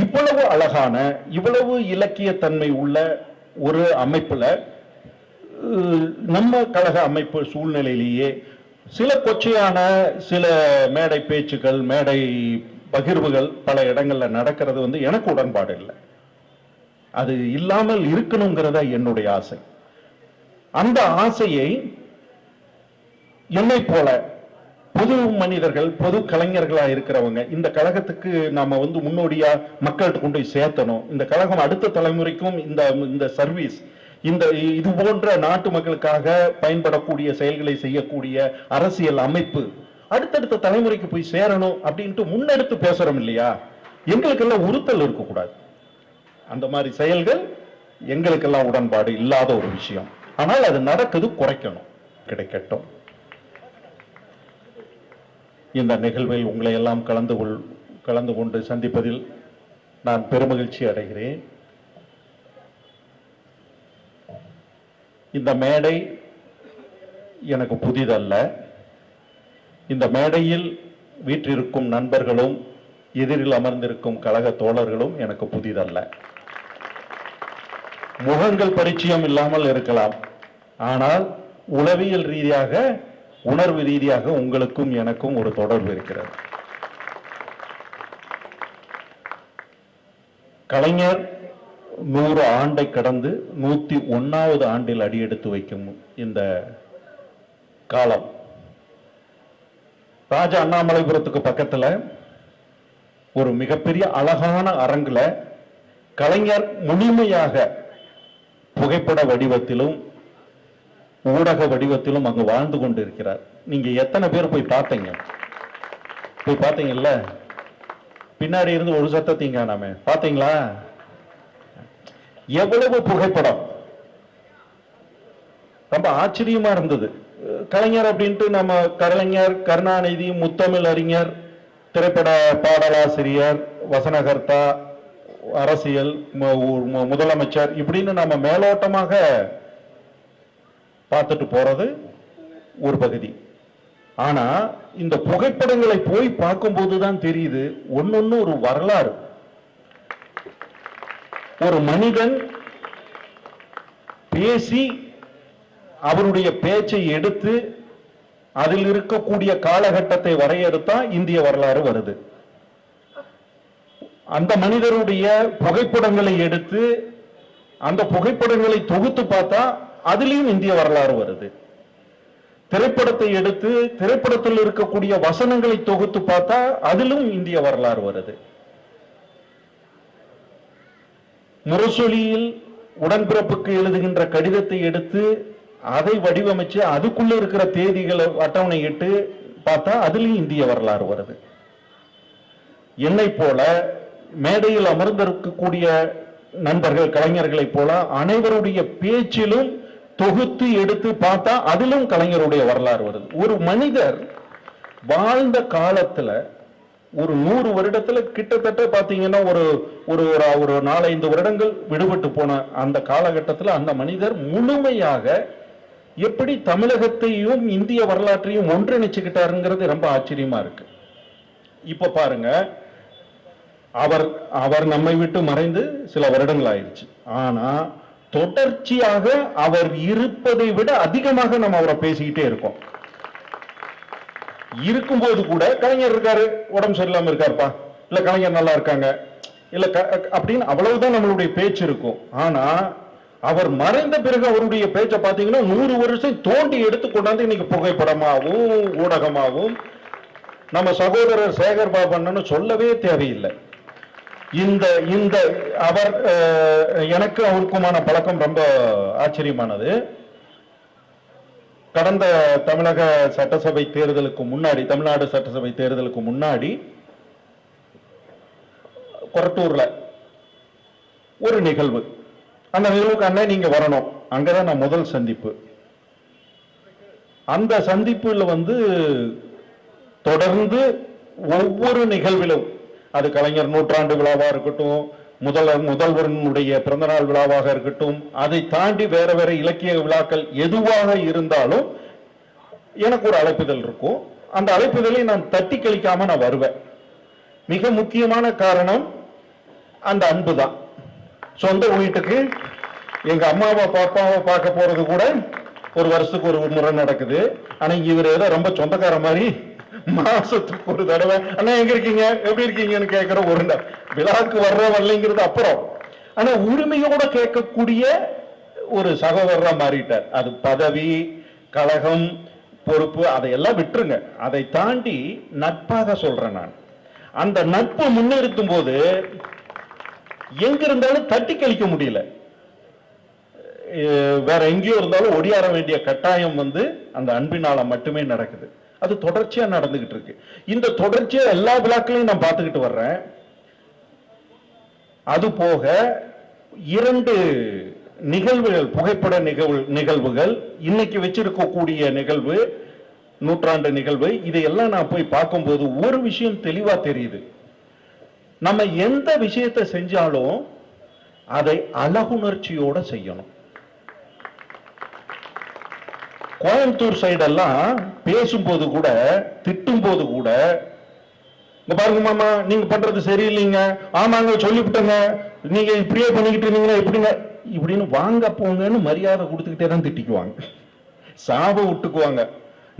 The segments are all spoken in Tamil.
இவ்வளவு அழகான இவ்வளவு இலக்கியத்தன்மை உள்ள ஒரு அமைப்பில் நம்ம கழக அமைப்பு சூழ்நிலையிலேயே சில கொச்சையான சில மேடை பேச்சுக்கள் மேடை பகிர்வுகள் பல இடங்களில் நடக்கிறது வந்து எனக்கு உடன்பாடு இல்லை. அது இல்லாமல் இருக்கணுங்கிறத என்னுடைய ஆசை. அந்த ஆசையை என்னை போல பொது மனிதர்கள் பொது கலைஞர்களா இருக்கிறவங்க இந்த கழகத்துக்கு நாம வந்து முன்னோடியா மக்கள்கிட்ட கொண்டு போய் சேர்த்தணும். இந்த கழகம் அடுத்த தலைமுறைக்கும் இந்த இந்த சர்வீஸ் இந்த இது போன்ற நாட்டு மக்களுக்காக பயன்படக்கூடிய செயல்களை செய்யக்கூடிய அரசியல் அமைப்பு அடுத்தடுத்த தலைமுறைக்கு போய் சேரணும் அப்படின்ட்டு முன்னெடுத்து பேசுறோம் இல்லையா? எங்களுக்கெல்லாம் உறுத்தல் இருக்கக்கூடாது. அந்த மாதிரி செயல்கள் எங்களுக்கெல்லாம் உடன்பாடு இல்லாத ஒரு விஷயம். ஆனால் அது நடக்குது குறைக்கணும் கிடைக்கட்டும். இந்த நிகழ்வில் உங்களை எல்லாம் கலந்து கொள் கலந்து கொண்டு சந்திப்பதில் நான் பெருமகிழ்ச்சி அடைகிறேன். இந்த மேடை எனக்கு புதிதல்ல. இந்த மேடையில் வீற்றிருக்கும் நண்பர்களும் எதிரில் அமர்ந்திருக்கும் கழக தோழர்களும் எனக்கு புதிதல்ல. முகங்கள் பரிச்சயம் இல்லாமல் இருக்கலாம். ஆனால் உளவியல் ரீதியாக உணர்வு ரீதியாக உங்களுக்கும் எனக்கும் ஒரு தொடர்பு இருக்கிறது. கலைஞர் நூறு ஆண்டை கடந்து நூத்தி ஒன்னாவது ஆண்டில் அடியெடுத்து வைக்கும் இந்த காலம். ராஜா அண்ணாமலைபுரத்துக்கு பக்கத்துல ஒரு மிகப்பெரிய அழகான அரங்குல கலைஞர் முழுமையாக புகைப்பட வடிவத்திலும் ஊடக வடிவத்திலும் அங்கு வாழ்ந்து கொண்டு இருக்கிறார் நீங்க எத்தனை பேர் போய் பார்த்தீங்க? போய் பார்த்தீங்கல்ல? பின்னாடி இருந்து ஒரு சத்தத்தீங்க நாம பார்த்தீங்களா? எவ்வளவு புகைப்படம்? ரொம்ப ஆச்சரியமா இருந்தது. கலைஞர் அப்படின்ட்டு நம்ம கலைஞர் கருணாநிதி முத்தமிழ் அறிஞர் திரைப்பட பாடலாசிரியர் வசனகர்த்தா அரசியல் முதலமைச்சர் இப்படின்னு நம்ம மேலோட்டமாக பார்த்துட்டு போறது ஒரு பகுதி. ஆனா இந்த புகைப்படங்களை போய் பார்க்கும்போது தான் தெரியுது ஒன்னொன்னு ஒரு வரலாறு. ஒரு மனிதன் பேசி அவருடைய பேச்சை எடுத்து அதில் இருக்கக்கூடிய காலகட்டத்தை வரையறுத்தா இந்திய வரலாறு வருது. அந்த மனிதருடைய புகைப்படங்களை எடுத்து அந்த புகைப்படங்களை தொகுத்து பார்த்தா அதுலேயும் இந்திய வரலாறு வருது. திரைப்படத்தை எடுத்து திரைப்படத்தில் இருக்கக்கூடிய வசனங்களை தொகுத்து பார்த்தா அதிலும் இந்திய வரலாறு வருது. முரசொலியில் உடன்பிறப்புக்கு எழுதுகின்ற கடிதத்தை எடுத்து அதை வடிவமைச்சு அதுக்குள்ள இருக்கிற தேதிகளை அட்டவணையிட்டு பார்த்தா அதுலயும் இந்திய வரலாறு வருது. என்னை போல மேடையில் அமர்ந்திருக்கக்கூடிய நண்பர்கள் கலைஞர்களைப் போல அனைவருடைய பேச்சிலும் தொகுத்து எடுத்து பார்த்தா அதிலும் கலைஞருடைய வரலாறு வருது. ஒரு மனிதர் வாழ்ந்த காலத்துல ஒரு நூறு வருடத்துல கிட்டத்தட்ட பாத்தீங்கன்னா ஒரு ஒரு ஒரு- ஒரு நாலஞ்சு வருடங்கள் விடுபட்டு போன அந்த காலகட்டத்தில் அந்த மனிதர் முழுமையாக எப்படி தமிழகத்தையும் இந்திய வரலாற்றையும் ஒன்றிணைச்சுக்கிட்டாருங்கிறது ரொம்ப ஆச்சரியமா இருக்கு. இப்ப பாருங்க அவர் அவர் நம்மை விட்டு மறைந்து சில வருடங்கள் ஆயிடுச்சு. ஆனா தொடர்ச்சியாக அவர் இருப்பதை விட அதிகமாக நம்ம அவரை பேசிக்கிட்டே இருக்கோம். இருக்கும்போது கூட கலைஞர் இருக்காரு உடம்பு சரியில்லாம இருக்காருப்பா. இல்ல கலைஞர் நல்லா இருக்காங்க. இல்ல க- அப்படின்னு அவ்வளவுதான் நம்மளுடைய பேச்சு இருக்கும். ஆனா அவர் மறைந்த பிறகு அவருடைய பேச்சை பார்த்தீங்கன்னா நூறு வருஷம் தோண்டி எடுத்து கொண்டாந்து இன்னைக்கு புகைப்படமாகவும் ஊடகமாகவும் நம்ம சகோதரர் சேகர் பாபண்ணன்னு சொல்லவே தேவையில்லை. இந்த இந்த அவர் எனக்கு அவருக்குமான பழக்கம் ரொம்ப ஆச்சரியமானது. கடந்த தமிழக சட்டசபை தேர்தலுக்கு முன்னாடி தமிழ்நாடு சட்டசபை தேர்தலுக்கு முன்னாடி கொரட்டூர்ல ஒரு நிகழ்வு. அந்த நிகழ்வுக்கு அண்ணன் நீங்க வரணும். அங்கதான் நான் முதல் சந்திப்பு. அந்த சந்திப்புல வந்து தொடர்ந்து ஒவ்வொரு நிகழ்விலும் அது கலைஞர் நூற்றாண்டு விழாவாக இருக்கட்டும் முதல் முதல்வரனுடைய பிறந்தநாள் விழாவாக இருக்கட்டும் அதை தாண்டி வேற வேற இலக்கிய விழாக்கள் எதுவாக இருந்தாலும் எனக்கு ஒரு அழைப்புதல் இருக்கும். அந்த அழைப்புதலை நான் தட்டி கழிக்காம நான் வருவேன். மிக முக்கியமான காரணம் அந்த அன்பு தான். சொந்த வீட்டுக்கு எங்க அம்மாவை பாப்பாவை பார்க்க போறது கூட ஒரு வருஷத்துக்கு ஒரு முறை நடக்குது. ஆனா இவர் ஏதோ ரொம்ப சொந்தக்கார மாதிரி மாசத்துக்கு ஒரு தடவை அண்ணா எங்க இருக்கீங்க? எப்படி இருக்கீங்கன்னு கேட்கிற ஒரு விழாக்கு வர்ற வரலைங்கிறது அப்புறம். ஆனா உரிமையோட கேட்கக்கூடிய ஒரு சகோதரரா மாறிட்டார். அது பதவி கழகம் பொறுப்பு அதையெல்லாம் விட்டுருங்க. அதை தாண்டி நட்பாக சொல்றேன் நான். அந்த நட்பை முன்னிறுத்தும் போது எங்க இருந்தாலும் தட்டி கழிக்க முடியல. வேற எங்கேயோ இருந்தாலும் ஒடியாற வேண்டிய கட்டாயம் வந்து அந்த அன்பினால மட்டுமே நடக்குது. அது தொடர்ச்சியா நடந்துகிட்டு இருக்கு. இந்த தொடர்ச்சியா எல்லா விழாக்களையும் நான் பார்த்துக்கிட்டு வர்றேன். அது போக இரண்டு நிகழ்வுகள் புகைப்பட நிகழ்வு நிகழ்வுகள் இன்னைக்கு வச்சிருக்கக்கூடிய நிகழ்வு நூற்றாண்டு நிகழ்வு இதையெல்லாம் நான் போய் பார்க்கும்போது ஒரு விஷயம் தெளிவா தெரியுது. நம்ம எந்த விஷயத்தை செஞ்சாலும் அதை அழகுணர்ச்சியோட செய்யணும். கோயம்புத்தூர் சைடெல்லாம் பேசும்போது கூட திட்டும் போது கூட இங்க பாருங்க மாமா நீங்க பண்றது சரியில்லைங்க. ஆமாங்க சொல்லிவிட்டங்க. நீங்க இப்படியே பண்ணிக்கிட்டு இருந்தீங்கன்னா எப்படிங்க? இப்படின்னு வாங்க போங்கன்னு மரியாதை கொடுத்துக்கிட்டே தான் திட்டிக்குவாங்க. சாபம் விட்டுக்குவாங்க.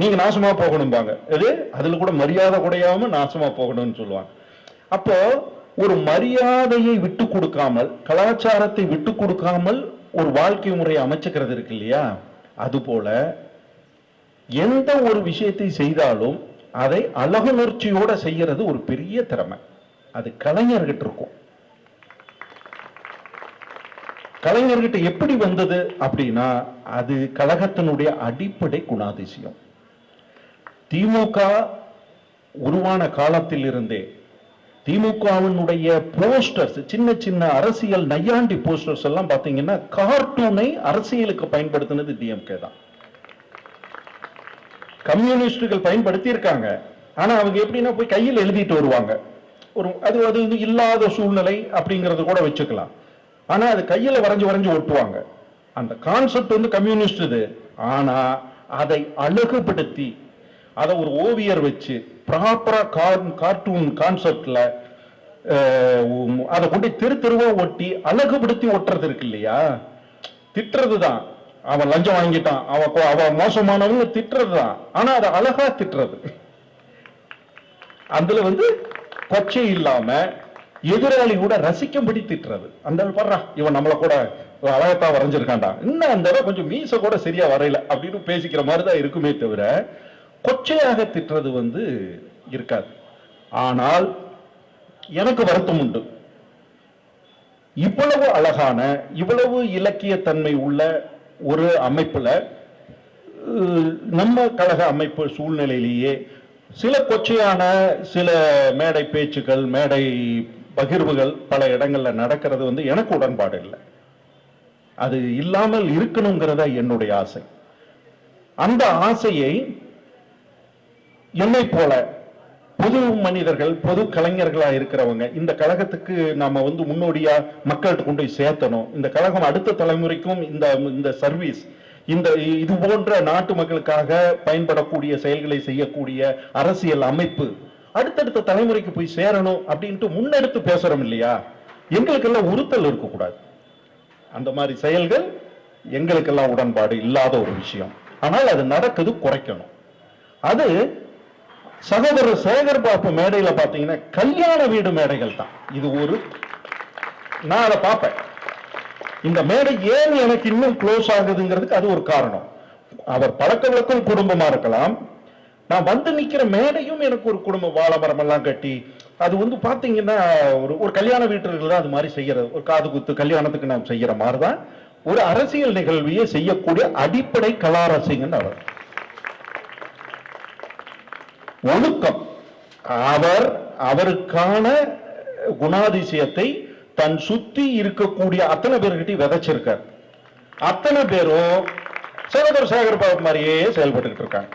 நீங்க நாசமா போகணும்பாங்க. அது அதுல கூட மரியாதை குடையாம நாசமா போகணும்னு சொல்லுவாங்க. அப்போ ஒரு மரியாதையை விட்டு கொடுக்காமல் கலாச்சாரத்தை விட்டு கொடுக்காமல் ஒரு வாழ்க்கை முறையை அமைச்சுக்கிறது இருக்கு இல்லையா? அது போல எந்த ஒரு விஷயத்தை செய்தாலும் அதை அழகுணர்ச்சியோட செய்யறது ஒரு பெரிய திறமை. அது கலைஞர்கிட்ட இருக்கும். கலைஞர்கிட்ட எப்படி வந்தது அப்படின்னா அது கழகத்தினுடைய அடிப்படை குணாதிசயம். திமுக உருவான காலத்தில் இருந்தே திமுகவினுடைய போஸ்டர்ஸ் சின்ன சின்ன அரசியல் நையாண்டி போஸ்டர்ஸ் எல்லாம் பாத்தீங்கன்னா கார்ட்டூனை அரசியலுக்கு பயன்படுத்தினது டிஎம்கே தான். கம்யூனிஸ்டுகள் பயன்படுத்தி இருக்காங்க ஆனா அவங்க எப்படின்னா போய் கையில் எழுதிட்டு வருவாங்க. ஒரு அது அது வந்து இல்லாத சூழ்நிலை அப்படிங்கறது கூட வச்சுக்கலாம். ஆனா அது கையில வரைஞ்சு வரைஞ்சு ஒட்டுவாங்க. அந்த கான்செப்ட் வந்து கம்யூனிஸ்ட் இது. ஆனா அதை அழகுபடுத்தி அதை ஒரு ஓவியர் வச்சு ப்ராப்பரா கார்ட்டூன் கான்செப்ட்ல அதை கொண்டு தெரு தெருவா ஒட்டி அழகுபடுத்தி ஒட்டுறது இருக்கு இல்லையா? திட்டுறது தான் அவன் லஞ்சம் வாங்கிட்டான். அவன் அவன் மோசமானவங்க திட்டுறதுதான். ஆனா அதை அழகா திட்டுறது. அதுல வந்து கொச்சை இல்லாம எதிராளி கூட ரசிக்கும்படி திட்டுறது. அந்த ஆள் பாடுறா இவன் நம்மள கூட அழகத்தான் வரைஞ்சிருக்கான்டா. இன்னும் அந்த தடவை கொஞ்சம் மீச கூட சரியா வரையல அப்படின்னு பேசிக்கிற மாதிரி தான் இருக்குமே தவிர கொச்சையாக திட்டுறது வந்து இருக்காது. ஆனால் எனக்கு வருத்தம் உண்டு. இவ்வளவு அழகான இவ்வளவு இலக்கியத்தன்மை உள்ள ஒரு அமைப்பில் நம்ம கழக அமைப்பு சூழ்நிலையிலேயே சில கொச்சையான சில மேடை பேச்சுக்கள் மேடை பகிர்வுகள் பல இடங்களில் நடக்கிறது வந்து எனக்கு உடன்பாடு இல்லை. அது இல்லாமல் இருக்கணுங்கிறதா என்னுடைய ஆசை. அந்த ஆசையை என்னை போல பொது மனிதர்கள் பொது கலைஞர்களா இருக்கிறவங்க இந்த கழகத்துக்கு நாம வந்து முன்னோடியா மக்கள்கிட்ட கொண்டு போய் சேர்த்தணும். இந்த கழகம் அடுத்த தலைமுறைக்கும் இந்த இந்த சர்வீஸ் இந்த இது போன்ற நாட்டு மக்களுக்காக பயன்படக்கூடிய செயல்களை செய்யக்கூடிய அரசியல் அமைப்பு அடுத்தடுத்த தலைமுறைக்கு போய் சேரணும் அப்படின்ட்டு முன்னெடுத்து பேசுறோம் இல்லையா? எங்களுக்கெல்லாம் உறுத்தல் இருக்கக்கூடாது. அந்த மாதிரி செயல்கள் எங்களுக்கெல்லாம் உடன்பாடு இல்லாத ஒரு விஷயம். ஆனால் அது நடக்குது குறைக்கணும். அது சகோதரர் சேகர் பாபு மேடையில பாத்தீங்கன்னா கல்யாண வீடு மேடைகள் தான். இது ஒரு நான் அதை பார்ப்பேன். இந்த மேடை ஏன் எனக்கு இன்னும் க்ளோஸ் ஆகுதுங்கிறதுக்கு அது ஒரு காரணம். அவர் பழக்க வழக்கம் குடும்பமா இருக்கலாம். நான் வந்து நிக்கிற மேடையும் எனக்கு ஒரு குடும்ப வாழமரம் எல்லாம் கட்டி அது வந்து பாத்தீங்கன்னா ஒரு ஒரு கல்யாண வீட்டுல தான் அது மாதிரி செய்யறது. ஒரு காது குத்து கல்யாணத்துக்கு நாம் செய்யற மாதிரி தான். ஒரு அரசியல் நிகழ்வையே செய்யக்கூடிய அடிப்படை கலாரசிங்கன்னு அவர். ஒழுக்கம். அவர் அவருக்கான குணாதிசயத்தை தன் சுத்தி இருக்கக்கூடிய அத்தனை பேர்கிட்ட விதைச்சிருக்கார். அத்தனை பேரும் சேகர் சேகர் பாபு மாதிரியே செயல்பட்டு இருக்காங்க.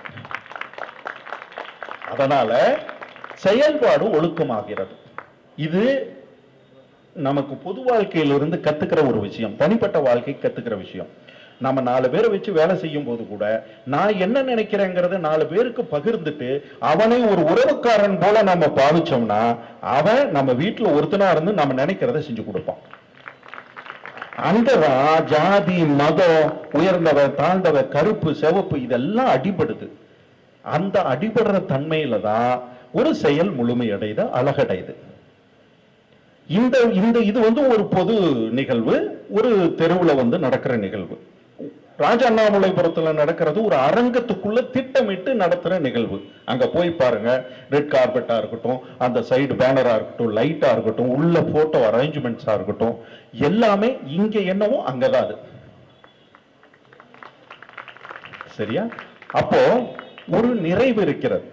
அதனால செயல்பாடு ஒழுக்கமாகிறது. இது நமக்கு பொது வாழ்க்கையிலிருந்து கத்துக்கிற ஒரு விஷயம். தனிப்பட்ட வாழ்க்கை கத்துக்கிற விஷயம். நம்ம நாலு பேரை வச்சு வேலை செய்யும் போது கூட நான் என்ன நினைக்கிறேங்கிறத நாலு பேருக்கு பகிர்ந்துட்டு அவனை ஒரு உறவுக்காரன் போல நம்ம பாவிச்சோம்னா அவன் நம்ம வீட்டுல ஒருத்தனா இருந்து நம்ம நினைக்கிறத செஞ்சு கொடுப்பான். அங்கதான் ஜாதி மதம் உயர்ந்தவ தாழ்ந்தவ கருப்பு சிவப்பு இதெல்லாம் அடிபடுது. அந்த அடிபடுற தன்மையில தான் ஒரு செயல் முழுமையடையுது அழகடையுது இந்த இந்த இது வந்து ஒரு பொது நிகழ்வு ஒரு தெருவுல வந்து நடக்கிற நிகழ்வு. ராஜ அண்ணாமலைபுரத்தில் நடக்கிறது ஒரு அரங்கத்துக்குள்ள திட்டமிட்டு நடத்துகிற நிகழ்வு. அங்கே போய் பாருங்க ரெட் கார்பெட்டாக இருக்கட்டும் அந்த சைடு பேனராக இருக்கட்டும் லைட்டாக இருக்கட்டும் உள்ள போட்டோ அரேஞ்ச்மெண்ட்ஸாக இருக்கட்டும் எல்லாமே இங்கே என்னவோ அங்கே தான் அது. சரியா? அப்போ ஒரு நிறைவு இருக்கிறது.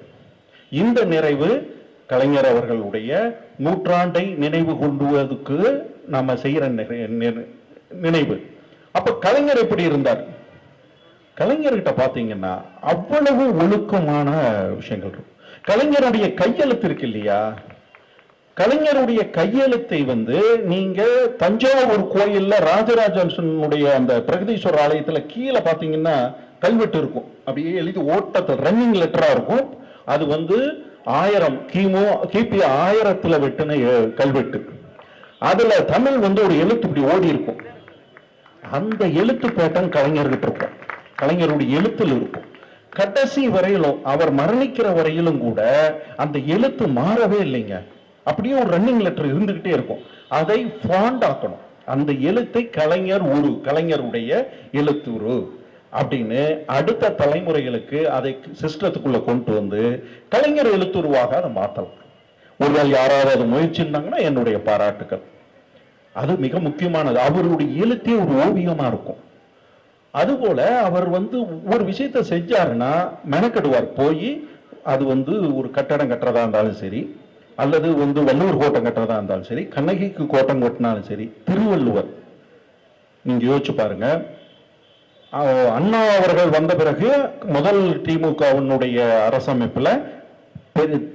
இந்த நிறைவு கலைஞர் அவர்களுடைய நூற்றாண்டை நினைவு கொண்டுவதற்கு நம்ம செய்கிற நிறை- நினைவு. அப்ப கலைஞர் எப்படி இருந்தார்? கலைஞர்கிட்ட பாத்தீங்கன்னா அவ்வளவு ஒழுக்கமான விஷயங்கள் இருக்கும். கலைஞருடைய கையெழுத்து இருக்கு இல்லையா? கலைஞருடைய கையெழுத்தை வந்து நீங்க தஞ்சாவூர் கோயில்ல ராஜராஜனுடைய அந்த பிரகதீஸ்வரர் ஆலயத்துல கீழே பாத்தீங்கன்னா கல்வெட்டு இருக்கும். அப்படியே எழுதி ஓட்டத்தை ரன்னிங் லெட்டரா இருக்கும். அது வந்து ஆயிரம் கிமு கிபி ஆயிரத்துல வெட்டுன கல்வெட்டு. அதுல தமிழ் வந்து ஒரு எழுத்து இப்படி ஓடி இருக்கும். அந்த எழுத்து பேட்டன் கலைஞர்கிட்ட இருக்கும் கலைஞருடைய எழுத்தில் இருக்கும் கடைசி வரையிலும் அவர் மரணிக்கிற வரையிலும் கூட அந்த எழுத்து மாறவே இல்லைங்க. அப்படியே ஒரு ரன்னிங் லெட்டர் இருந்துகிட்டே இருக்கும். அதை ஃபாண்ட் ஆக்கணும். அந்த எழுத்தை கலைஞர் உரு கலைஞருடைய எழுத்துரு அப்படின்னு அடுத்த தலைமுறைகளுக்கு அதை சிஸ்டத்துக்குள்ள கொண்டு வந்து கலைஞர் எழுத்துருவாக அதை மாத்தலாம். ஒருவேளை யாராவது அதை முயற்சிருந்தாங்கன்னா என்னுடைய பாராட்டுக்கள். அது மிக முக்கியமானது. அவருடைய எழுத்தே ஒரு ஓவியமா இருக்கும். அதுபோல அவர் வந்து ஒரு விஷயத்தை செஞ்சாருன்னா மெனக்கெடுவார். போய் அது வந்து ஒரு கட்டடம் கட்டுறதா இருந்தாலும் சரி அல்லது வந்து வள்ளுவர் கோட்டம் கட்டுறதா இருந்தாலும் சரி கண்ணகிக்கு கோட்டம் கட்டினாலும் சரி திருவள்ளுவர். நீங்க யோசிச்சு பாருங்க. அண்ணா அவர்கள் வந்த பிறகு முதல் திமுகவினுடைய அரசமைப்பில்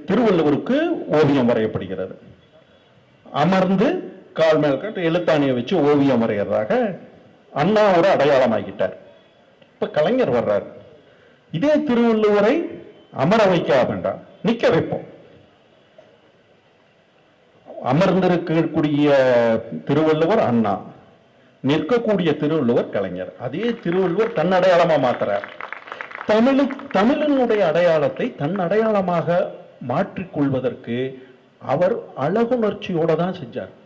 திருவள்ளுவருக்கு ஓவியம் வரையப்படுகிறது. அமர்ந்து கால் மேல் கட்டு எழுத்தாணியை வச்சு ஓவியம் வரைகிறதாக அண்ணா ஒரு அடையாளமாகிட்டார். இப்ப கலைஞர் வர்றார். இதே திருவள்ளுவரை அமர வைக்க வேண்டாம். நிக்க வைப்போம். அமர்ந்திருக்கக்கூடிய திருவள்ளுவர் அண்ணா. நிற்கக்கூடிய திருவள்ளுவர் கலைஞர். அதே திருவள்ளுவர் தன் அடையாளமா மாத்துறார். தமிழு தமிழனுடைய அடையாளத்தை தன் அடையாளமாக மாற்றிக்கொள்வதற்கு அவர் அழகுணர்ச்சியோட தான் செஞ்சார்.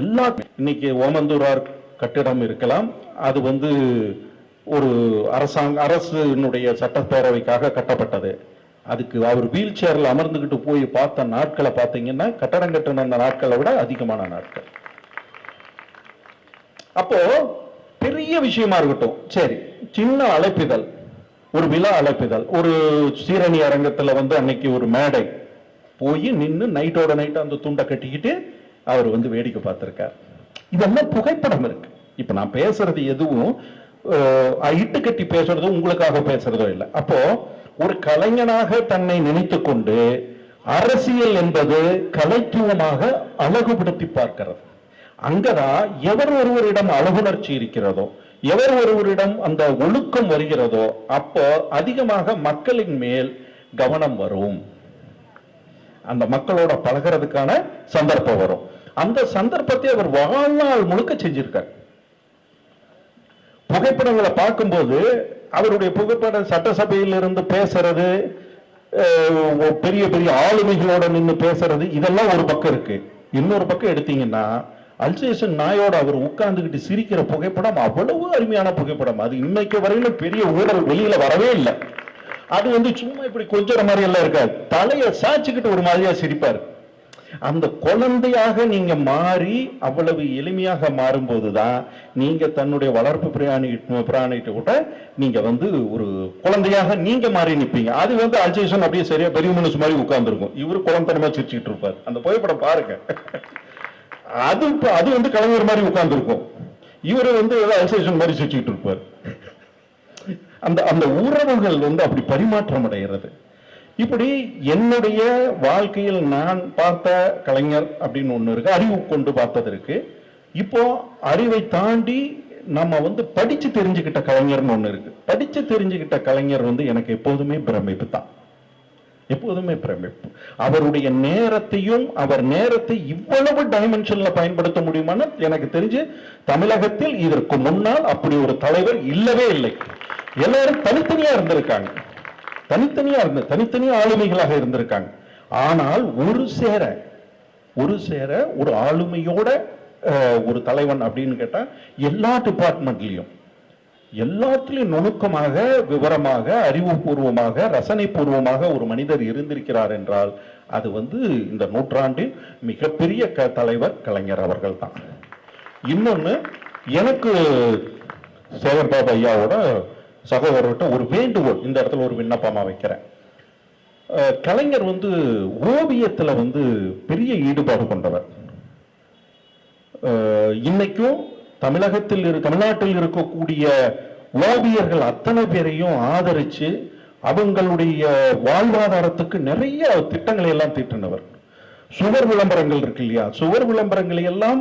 எல்லா இன்னைக்கு ஓமந்தூரார் கட்டிடம் இருக்கலாம். அது வந்து ஒரு அரசாங்க அரசினுடைய சட்டப்பேரவைக்காக கட்டப்பட்டது. அதுக்கு அவர் வீல் சேர்ல அமர்ந்துகிட்டு போய் பார்த்த நாட்களை பார்த்தீங்கன்னா கட்டடம் கட்டின அந்த நாட்களை விட அதிகமான நாட்கள். அப்போ பெரிய விஷயமா இருக்கட்டும். சரி சின்ன அழைப்பிதழ் ஒரு விழா அழைப்பிதழ். ஒரு சீரணி அரங்கத்துல வந்து அன்னைக்கு ஒரு மேடை. போய் நின்னு நைட்டோட நைட்டு அந்த துண்டை கட்டிக்கிட்டு அவர் வந்து வேடிக்கை பார்த்துருக்கார். இதெல்லாம் புகைப்படம் இருக்கு. இப்ப நான் பேசுறது எதுவும் இட்டு கட்டி பேசுறதோ உங்களுக்காக பேசுறதோ இல்லை. அப்போ ஒரு கலைஞனாக தன்னை நினைத்து கொண்டு அரசியல் என்பது கலைத்துவமாக அழகுபடுத்தி பார்க்கிறது. அங்கதான் எவர் ஒருவரிடம் அழகுணர்ச்சி இருக்கிறதோ எவர் ஒருவரிடம் அந்த ஒழுக்கம் வருகிறதோ அப்போ அதிகமாக மக்களின் மேல் கவனம் வரும். அந்த மக்களோட பழகிறதுக்கான சந்தர்ப்பம் வரும். அந்த சந்தர்ப்பத்தை அவர் வாழ்நாள் முழுக்க செஞ்சிருக்கார். புகைப்படங்களை பார்க்கும்போது அவருடைய புகைப்பட சட்டசபையில் இருந்து பேசுறது பெரிய பெரிய ஆளுமைகளோட நின்று பேசுறது இதெல்லாம் ஒரு பக்கம் இருக்கு. இன்னொரு பக்கம் எடுத்தீங்கன்னா அல்சேஷன் நாயோட அவர் உட்கார்ந்துக்கிட்டு சிரிக்கிற புகைப்படம் அவ்வளவு அருமையான புகைப்படம். அது இன்னைக்கு வரையிலும் பெரிய ஊழல் வெளியில வரவே இல்லை. அது வந்து சும்மா இப்படி கொஞ்சம் மாதிரி எல்லாம் இருக்காது. தலையை சாய்ச்சிக்கிட்டு ஒரு மாதிரியா சிரிப்பாரு. அந்த குழந்தையாக நீங்க மாறி அவ்வளவு எளிமையாக மாறும்போதுதான் நீங்க தன்னுடைய வளர்ப்பு பிராணி பிராணிகிட்ட கூட நீங்க வந்து ஒரு குழந்தையாக நீங்க மாறி நிப்பீங்க. அது வந்து அல்சேஷன் அப்படியே சரியா பெரிய மனுஷன் மாதிரி உட்கார்ந்துருக்கும். இவரு குழந்தைத்தனமா சிரிச்சுட்டு இருப்பார். அந்த புகைப்படம் பாருங்க. அது அது வந்து கலைஞர் மாதிரி உட்கார்ந்துருக்கும். இவரு வந்து ஏதோ அல்சேஷன் மாதிரி சிரிச்சுட்டு இருப்பார். அந்த அந்த உறவுகள் வந்து அப்படி பரிமாற்றம் அடைகிறது. இப்படி என்னுடைய வாழ்க்கையில் நான் பார்த்த கலைஞர் அப்படின்னு ஒண்ணு இருக்கு அறிவு கொண்டு பார்த்தது இருக்கு. இப்போ அறிவை தாண்டி நம்ம வந்து படிச்சு தெரிஞ்சுக்கிட்ட கலைஞர்னு ஒன்று இருக்கு. படிச்சு தெரிஞ்சுக்கிட்ட கலைஞர் வந்து எனக்கு எப்போதுமே பிரமிப்பு தான். எப்போதுமே பிரமிப்பு. அவருடைய நேரத்தையும் அவர் நேரத்தை இவ்வளவு டைமென்ஷன்ல பயன்படுத்த முடியுமான்னு எனக்கு தெரிஞ்சு தமிழகத்தில் இதற்கு முன்னால் அப்படி ஒரு தலைவர் இல்லவே இல்லை. எல்லாரும் தனித்தனியா இருந்திருக்காங்க. தனித்தனியா இருந்த தனித்தனியா ஆளுமைகளாக இருந்திருக்காங்க. ஆனால் ஒரு சேர ஒரு சேர ஒரு ஆளுமையோட ஒரு தலைவன் அப்படின்னு கேட்டா எல்லா டிபார்ட்மெண்ட்லயும் எல்லாத்திலையும் நுணுக்கமாக விவரமாக அறிவுபூர்வமாக ரசனை பூர்வமாக ஒரு மனிதர் இருந்திருக்கிறார் என்றால் அது வந்து இந்த நூற்றாண்டின் மிகப்பெரிய க தலைவர் கலைஞர் அவர்கள் தான் இன்னொன்று எனக்கு சேகர் பாபு ஐயாவோட சகோதரர்கிட்ட ஒரு வேண்டுகோள் இந்த இடத்துல ஒரு விண்ணப்பமா வைக்கிறேன். கலைஞர் வந்து ஓவியத்தில் வந்து பெரிய ஈடுபாடு கொண்டவர். இன்னைக்கும் தமிழகத்தில் இரு தமிழ்நாட்டில் இருக்கக்கூடிய ஓவியர்கள் அத்தனை பேரையும் ஆதரிச்சு அவங்களுடைய வாழ்வாதாரத்துக்கு நிறைய திட்டங்களை எல்லாம் தீட்டினவர். சுவர் விளம்பரங்கள் இருக்கு இல்லையா? சுவர் விளம்பரங்களை எல்லாம்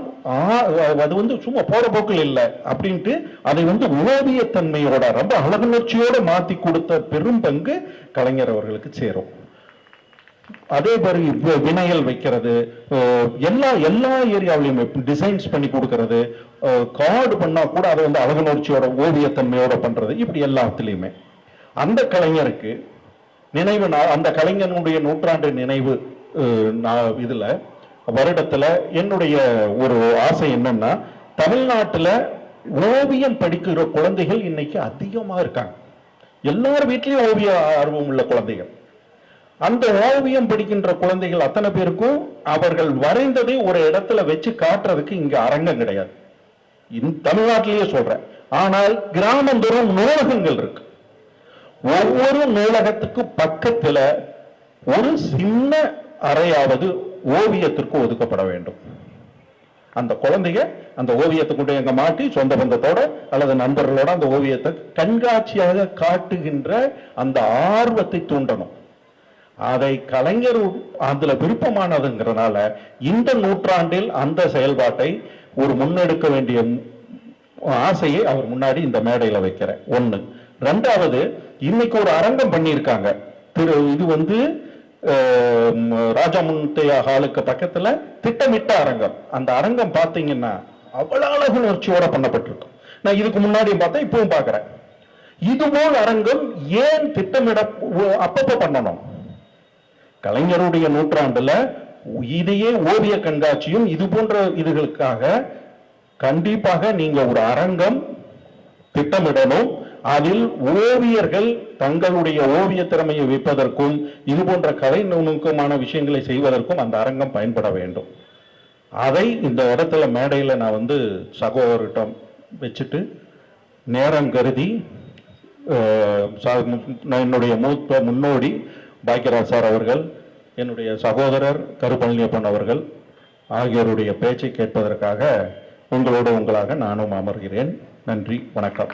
அது வந்து சும்மா போற போக்கில் இல்லை அப்படின்ட்டு அதை வந்து ஓவியத்தன்மையோட ரொம்ப அழகுணர்ச்சியோட மாத்தி கொடுத்த பெரும் பங்கு கலைஞர் அவர்களுக்கு சேரும். அதே மாதிரி வினைகள் வைக்கிறது எல்லா எல்லா ஏரியாவிலையுமே டிசைன்ஸ் பண்ணி கொடுக்கறது கார்டு பண்ணா கூட அதை வந்து அழகுணர்ச்சியோட ஓவியத்தன்மையோட பண்றது இப்படி எல்லாத்துலயுமே. அந்த கலைஞருக்கு நினைவு நா- அந்த கலைஞனுடைய நூற்றாண்டு நினைவு நான் இதில் வருடத்தில் என்னுடைய ஒரு ஆசை என்னன்னா தமிழ்நாட்டில் ஓவியம் படிக்கிற குழந்தைகள் இன்னைக்கு அதிகமாக இருக்காங்க. எல்லார் வீட்லேயும் ஓவிய ஆர்வம் உள்ள குழந்தைகள். அந்த ஓவியம் படிக்கின்ற குழந்தைகள் அத்தனை பேருக்கும் அவர்கள் வரைந்ததை ஒரு இடத்துல வச்சு காட்டுறதுக்கு இங்க அரங்கம் கிடையாது. தமிழ்நாட்டிலேயே சொல்றேன். ஆனால் கிராமந்தோறும் நூலகங்கள் இருக்கு. ஒவ்வொரு நூலகத்துக்கு பக்கத்துல ஒரு சின்ன அறையாவது ஓவியத்திற்கு ஒதுக்கப்பட வேண்டும். அந்த குழந்தைய அந்த ஓவியத்தை எங்க மாட்டி சொந்த பந்தத்தோட அல்லது நண்பர்களோட அந்த ஓவியத்தை கண்காட்சியாக காட்டுகின்ற அந்த ஆர்வத்தை தூண்டணும். அதை கலைஞர் அதுல விருப்பமானதுங்கிறனால இந்த நூற்றாண்டில் அந்த செயல்பாட்டை ஒரு முன்னெடுக்க வேண்டிய ஆசையை அவர் முன்னாடி இந்த மேடையில வைக்கிறேன் ஒண்ணு. ரெண்டாவது இன்னைக்கு ஒரு அரங்கம் பண்ணியிருக்காங்க. திரு இது வந்து அஹ், ராஜா ஹாலுக்கு பக்கத்துல திட்டமிட்ட அரங்கம். அந்த அரங்கம் பார்த்தீங்கன்னா அவ்வளவு அழகு உணர்ச்சியோட பண்ணப்பட்டிருக்கும். நான் இதுக்கு முன்னாடி பார்த்தேன் இப்பவும் பார்க்கிறேன். இதுபோல் அரங்கம் ஏன் திட்டமிட அப்பப்ப பண்ணணும்? கலைஞருடைய நூற்றாண்டுல இதையே ஓவிய கண்காட்சியும் இது போன்ற இதுகளுக்காக கண்டிப்பாக நீங்க ஒரு அரங்கம் திட்டமிடணும். அதில் ஓவியர்கள் தங்களுடைய ஓவிய திறமையை விற்பதற்கும் இது போன்ற கலை நுணுக்கமான விஷயங்களை செய்வதற்கும் அந்த அரங்கம் பயன்பட வேண்டும். அதை இந்த இடத்துல மேடையில் நான் வந்து சகோதரிடம் வச்சுட்டு நேரம் கருதி நான் என்னுடைய மூத்த முன்னோடி பாக்கியராஜ் சார் அவர்கள் என்னுடைய சகோதரர் கருப்பழனியப்பன் அவர்கள் ஆகியோருடைய பேச்சை கேட்பதற்காக உங்களோடு உங்களாக நானும் அமர்கிறேன். நன்றி வணக்கம்.